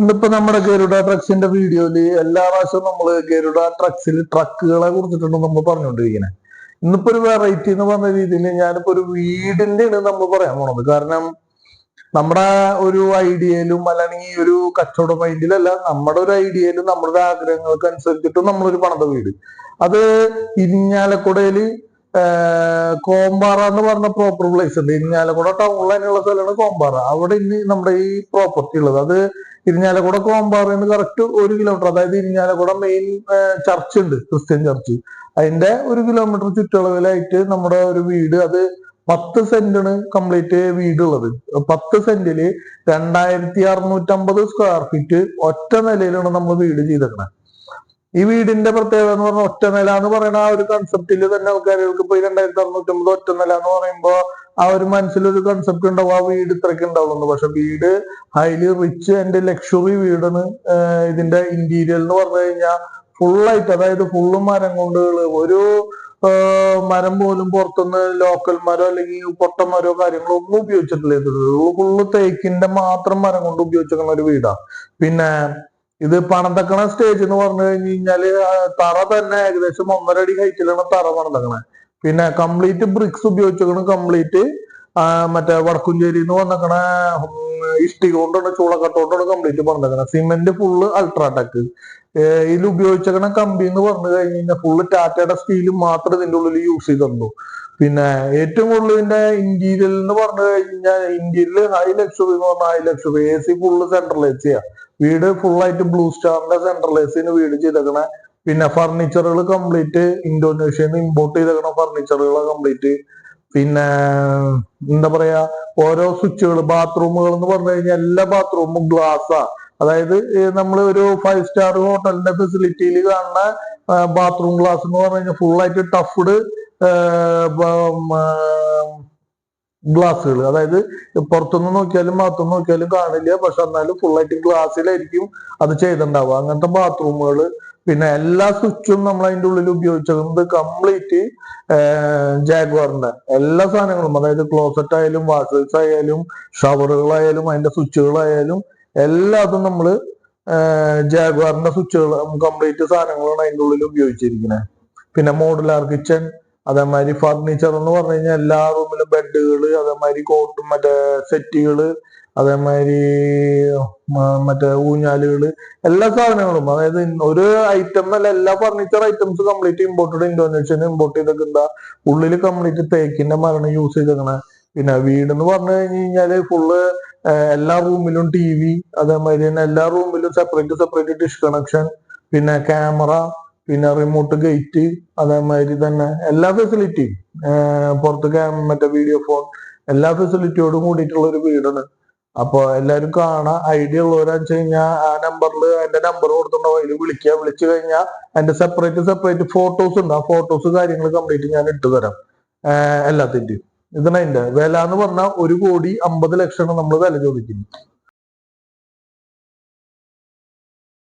ഇന്നിപ്പോ നമ്മുടെ ഗരുഡ ട്രക്സിന്റെ വീഡിയോയിൽ എല്ലാ പ്രാവശ്യവും നമ്മൾ ഗരുഡ ട്രക്സിൽ ട്രക്കുകളെ കുറിച്ചിട്ടാണ് നമ്മൾ പറഞ്ഞുകൊണ്ടിരിക്കുന്നത് ഇന്നിപ്പോ ഒരു വെറൈറ്റി എന്ന് പറഞ്ഞ രീതിയിൽ ഞാനിപ്പോ ഒരു വീടിന്റെ ആണ് നമ്മൾ പറയാൻ പോണത്. കാരണം നമ്മുടെ ഒരു ഐഡിയയിലും അല്ലെങ്കിൽ ഒരു കച്ചവട മൈൻഡിലല്ല നമ്മുടെ ഒരു ഐഡിയയിലും നമ്മുടെ ആഗ്രഹങ്ങൾക്ക് അനുസരിച്ചിട്ടും നമ്മളൊരു പണിത വീട്. അത് ഇരിഞ്ഞാലക്കുടയിൽ കോമ്പാറ എന്ന് പറഞ്ഞ പ്രോപ്പർ പ്ലേസ് ഉണ്ട്. ഇരിഞ്ഞാലക്കുട തന്നെയുള്ള സ്ഥലമാണ് കോമ്പാറ. അവിടെ ഇനി നമ്മുടെ ഈ പ്രോപ്പർട്ടി ഉള്ളത്. അത് ഇരിഞ്ഞാലക്കുട കോമ്പാറന്ന് കറക്റ്റ് ഒരു കിലോമീറ്റർ അതായത് ഇരിഞ്ഞാലക്കുട മെയിൻ ചർച്ച് ഉണ്ട് ക്രിസ്ത്യൻ ചർച്ച് അതിന്റെ ഒരു കിലോമീറ്റർ ചുറ്റളവിലായിട്ട് നമ്മുടെ ഒരു വീട് അത് പത്ത് സെന്റാണ് കംപ്ലീറ്റ് വീട് ഉള്ളത്. പത്ത് സെന്റിൽ രണ്ടായിരത്തി അറുന്നൂറ്റമ്പത് സ്ക്വയർ ഫീറ്റ് ഒറ്റ നിലയിലാണ് നമ്മൾ വീട് ചെയ്തേക്കണത് ഈ വീടിന്റെ പ്രത്യേകത എന്ന് പറഞ്ഞാൽ ഒറ്റ നില എന്ന് പറയുന്ന ആ ഒരു കൺസെപ്റ്റിൽ തന്നെ ആൾക്കാർക്ക് ഇപ്പൊ രണ്ടായിരത്തി അറുന്നൂറ്റമ്പത് ഒറ്റ നില എന്ന് പറയുമ്പോ ആ ഒരു മനസ്സിലൊരു കൺസെപ്റ്റ് ഉണ്ടാവും ആ വീട് ഇത്രയ്ക്ക് ഉണ്ടാവുള്ളൂ. പക്ഷെ വീട് ഹൈലി റിച്ച് ആൻഡ് ലക്ഷറി വീടാണ് ഇതിന്റെ ഇന്റീരിയർ എന്ന് പറഞ്ഞു കഴിഞ്ഞാൽ ഫുള്ളായിട്ട് അതായത് ഫുള്ള് മരം കൊണ്ടുകൾ ഒരു മരം പോലും പുറത്തുനിന്ന് ലോക്കൽ മരോ അല്ലെങ്കിൽ പൊട്ട മരോ കാര്യങ്ങളോ ഒന്നും ഉപയോഗിച്ചിട്ടില്ല. ഇത് ഫുള്ള് തേക്കിന്റെ മാത്രം മരം കൊണ്ട് ഉപയോഗിച്ചിരിക്കുന്ന ഒരു വീടാ. പിന്നെ ഇത് പണന്തക്കണ സ്റ്റേജ് എന്ന് പറഞ്ഞു കഴിഞ്ഞു കഴിഞ്ഞാൽ തറ തന്നെ ഏകദേശം ഒന്നര അടി ഹൈറ്റിലാണ് തറ പണന്തക്കണ പിന്നെ കംപ്ലീറ്റ് ബ്രിക്സ് ഉപയോഗിച്ചിരിക്കണം കംപ്ലീറ്റ് മറ്റേ വടക്കുംചേരി എന്ന് വന്നേക്കണ ഇഷ്ടിക കൊണ്ടാണ് ചൂളക്കട്ടോണ്ടാണ് കംപ്ലീറ്റ് പണിതേക്കണ. സിമെന്റ് ഫുള്ള് അൾട്രാടെക് ഇതിൽ ഉപയോഗിച്ചേക്കണ കമ്പി എന്ന് പറഞ്ഞു കഴിഞ്ഞു കഴിഞ്ഞാൽ ഫുള്ള് ടാറ്റയുടെ സ്റ്റീൽ മാത്രം ഇതിന്റെ ഉള്ളിൽ യൂസ് ചെയ്തിട്ടുള്ളൂ പിന്നെ ഏറ്റവും കൂടുതൽ ഇതിന്റെ ഇന്റീരിയൽ എന്ന് പറഞ്ഞു കഴിഞ്ഞാൽ ഇന്റീരിയൽ ഹൈ ലക്ഷറി എന്ന് പറഞ്ഞാൽ high luxury A C full centralize ചെയ്യാം. വീട് ഫുള്ളായിട്ട് ബ്ലൂ സ്റ്റാറിന്റെ സെൻട്രലൈസിന് വീട് ചെയ്തേക്കണ. പിന്നെ ഫർണിച്ചറുകൾ കംപ്ലീറ്റ് ഇന്തോനേഷ്യയിൽ നിന്ന് ഇമ്പോർട്ട് ചെയ്തേക്കണ ഫർണിച്ചറുകൾ കംപ്ലീറ്റ് പിന്നെ എന്താ പറയാ ഓരോ സ്വിച്ചുകൾ ബാത്റൂമുകൾ എന്ന് പറഞ്ഞു കഴിഞ്ഞാൽ എല്ലാ ബാത്റൂമും ഗ്ലാസ്സാ അതായത് നമ്മൾ ഒരു ഫൈവ് സ്റ്റാർ ഹോട്ടലിന്റെ ഫെസിലിറ്റിയിൽ കാണുന്ന ബാത്റൂം ഗ്ലാസ് എന്ന് പറഞ്ഞു കഴിഞ്ഞാൽ ഫുള്ളായിട്ട് ടഫ്ഡ് ഗ്ലാസ്സുകൾ അതായത് പുറത്തുനിന്ന് നോക്കിയാലും മാത്രം നോക്കിയാലും കാണില്ല. പക്ഷെ എന്നാലും ഫുള്ളായിട്ട് ഗ്ലാസ്സിലായിരിക്കും അത് ചെയ്തിട്ടുണ്ടാവുക. അങ്ങനത്തെ ബാത്റൂമുകൾ പിന്നെ എല്ലാ സ്വിച്ചും നമ്മൾ അതിന്റെ ഉള്ളിൽ ഉപയോഗിച്ചിരുന്നത് കംപ്ലീറ്റ് ജാഗ്വാറിന്റെ എല്ലാ സാധനങ്ങളും അതായത് ക്ലോസറ്റ് ആയാലും വാഷേഴ്സ് ആയാലും ഷവറുകളായാലും അതിന്റെ സ്വിച്ചുകളായാലും എല്ലാതും നമ്മൾ ജാഗ്വാറിന്റെ സ്വിച്ചുകൾ കംപ്ലീറ്റ് സാധനങ്ങളാണ് അതിന്റെ ഉള്ളിൽ ഉപയോഗിച്ചിരിക്കുന്നത്. പിന്നെ മോഡുലാർ കിച്ചൺ അതേമാതിരി ഫർണിച്ചർ എന്ന് പറഞ്ഞു കഴിഞ്ഞാൽ എല്ലാ റൂമിലും ബെഡുകൾ അതേമാതിരി കോട്ടും മറ്റേ സെറ്റുകൾ അതേമാതിരി മറ്റേ ഊഞ്ഞാലുകൾ എല്ലാ സാധനങ്ങളും. അതായത് ഒരു ഐറ്റം അല്ല എല്ലാ furniture items complete imported Indonesian import ചെയ്തേക്കുന്ന ഉള്ളിൽ കംപ്ലീറ്റ് തേക്കിന്റെ മരണം യൂസ് ചെയ്തേക്കണ. പിന്നെ വീട് എന്ന് പറഞ്ഞു കഴിഞ്ഞു കഴിഞ്ഞാൽ ഫുള്ള് എല്ലാ റൂമിലും ടി വി അതേമാതിരി തന്നെ എല്ലാ റൂമിലും സെപ്പറേറ്റ് സെപ്പറേറ്റ് ഡിഷ് കണക്ഷൻ പിന്നെ ക്യാമറ പിന്നെ റിമോട്ട് ഗേറ്റ് അതേമാതിരി തന്നെ എല്ലാ ഫെസിലിറ്റിയും പുറത്ത് മറ്റേ വീഡിയോ ഫോൺ എല്ലാ ഫെസിലിറ്റിയോടും കൂടിയിട്ടുള്ള ഒരു വീടാണ്. അപ്പൊ എല്ലാരും കാണാൻ ഐഡിയ ഉള്ളവരാന്ന് വെച്ച് കഴിഞ്ഞാൽ ആ നമ്പറിൽ എന്റെ നമ്പർ കൊടുത്തിട്ടുണ്ടാവും. അതിൽ വിളിക്കുക വിളിച്ചു കഴിഞ്ഞാൽ എന്റെ സെപ്പറേറ്റ് സെപ്പറേറ്റ് ഫോട്ടോസ് ഉണ്ട്. ആ ഫോട്ടോസ് കാര്യങ്ങൾ കംപ്ലീറ്റ് ഞാൻ ഇട്ട് തരാം. ഇതാണ് അതിന്റെ വില എന്ന് പറഞ്ഞാൽ ഒരു കോടി അമ്പത് ലക്ഷമാണ് നമ്മൾ വില ചോദിക്കുന്നത്.